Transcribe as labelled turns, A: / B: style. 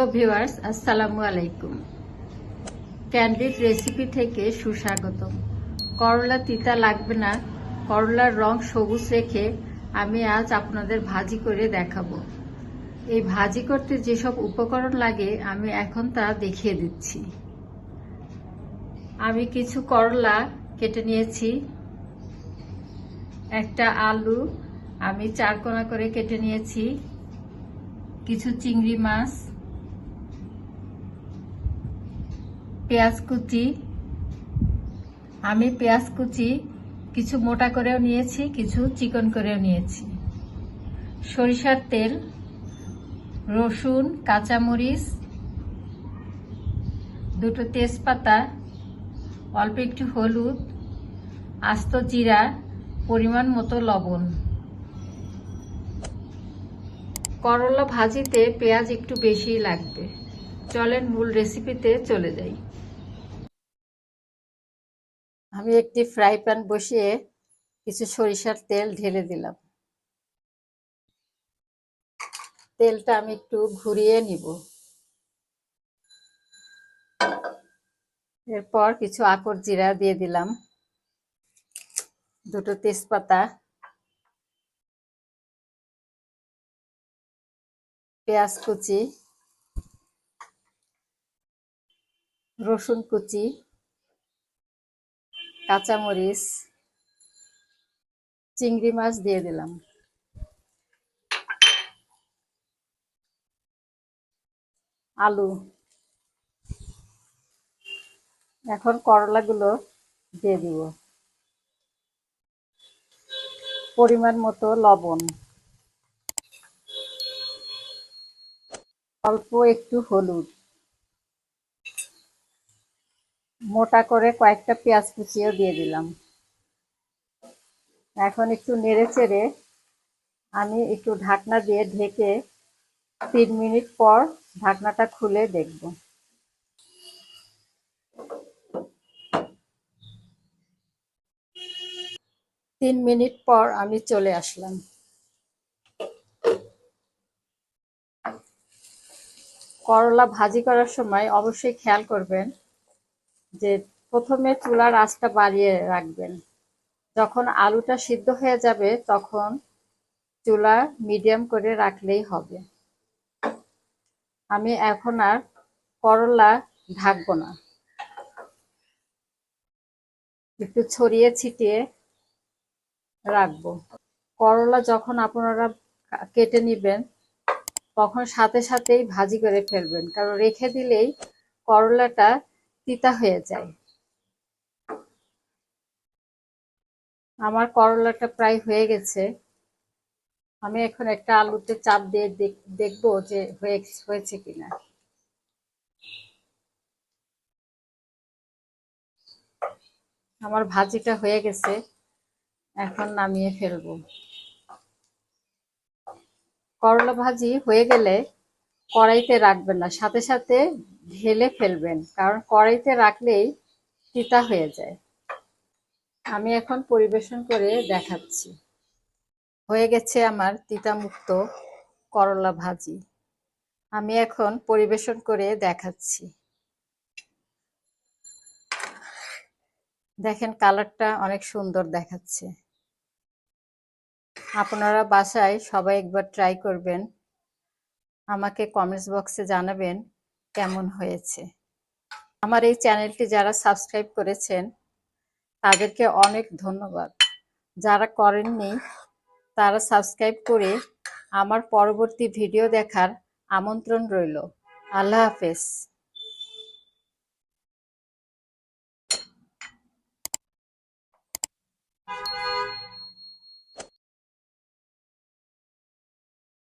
A: Hello viewers, আসসালামু আলাইকুম। Candid recipe থেকে সুস্বাগত করলা তিতা লাগবে না, করলার রং সবুজ রেখে আমি আজ আপনাদের ভাজি করে দেখাবো। এই ভাজি করতে যেসব উপকরণ লাগে, আমি এখন তা দেখিয়ে দিচ্ছি। আমি কিছু করলা কেটে নিয়েছি। একটা আলু আমি চার কোনা করে কেটে নিয়েছি। কিছু চিংড়ি মাছ। পেঁয়াজ কুচি। আমি পেঁয়াজ কুচি কিছু মোটা করেও নিয়েছি, কিছু চিকন করেও নিয়েছি। সরিষার তেল, রসুন, কাঁচামরিচ, দুটো তেজপাতা, অল্প একটু হলুদ, আস্ত জিরা, পরিমাণ মতো লবণ। করলা ভাজিতে পেঁয়াজ একটু বেশিই লাগবে। চলেন মূল রেসিপিতে চলে যাই। আমি একটি ফ্রাই প্যান বসিয়ে কিছু সরিষার তেল ঢেলে দিলাম। তেলটা আমি একটু ঘুরিয়ে নিব। এরপর কিছু আকর জিরা দিয়ে দিলাম। দুটো তেজপাতা। পেঁয়াজ কুচি। রসুন কুচি, কাঁচামরিচ, চিংড়ি মাছ দিয়ে দিলাম। আলু। এখন করলাগুলো দিয়ে দিব। পরিমাণ মতো লবণ। অল্প একটু হলুদ। মোটা করে কয়েকটা পেঁয়াজ কুচিও দিয়ে দিলাম। এখন একটু নেড়ে চেড়ে আমি একটু ঢাকনা দিয়ে ঢেকে তিন মিনিট পর ঢাকনাটা খুলে দেখব। তিন মিনিট পর আমি চলে আসলাম। করলা ভাজি করার সময় অবশ্যই খেয়াল করবেন যে প্রথমে চুলার আঁচটা বাড়িয়ে রাখবেন। যখন আলুটা সিদ্ধ হয়ে যাবে, তখন চুলা মিডিয়াম করে রাখলেই হবে। আমি এখন আর করলা ঢাকবো না। একটু ছড়িয়ে ছিটিয়ে রাখব। করলা যখন আপনারা কেটে নিবেন, তখন সাথে সাথেই ভাজি করে ফেলবেন। কারণ রেখে দিলেই করলাটা তিতা হয়ে যায়। আমার করলাটা প্রায় হয়ে গেছে। আমি এখন একটা আলুতে চাপ দিয়ে দেখব যে হয়েছে কিনা। আমার ভাজিটা হয়ে গেছে। এখন নামিয়ে ফেলব। করলা ভাজি হয়ে গেলে কড়াইতে রাখবেন না, সাথে সাথে ঢেলে ফেলবেন, কারণ কড়াইতে রাখলেই তিতা হয়ে যায়। আমি এখন পরিবেশন করে দেখাচ্ছি। হয়ে গেছে আমার তিতা মুক্ত করলা ভাজি। আমি এখন পরিবেশন করে দেখাচ্ছি। দেখেন কালারটা অনেক সুন্দর দেখাচ্ছে। আপনারা বাসায় সবাই একবার ট্রাই করবেন। আমাকে কমেন্টস বক্সে জানাবেন কেমন হয়েছে। আমার এই চ্যানেলটি যারা সাবস্ক্রাইব করেছেন, তাদেরকে অনেক ধন্যবাদ। যারা করেননি, তারা সাবস্ক্রাইব করে আমার পরবর্তী ভিডিও দেখার আমন্ত্রণ রইল। আল্লাহ হাফেজ।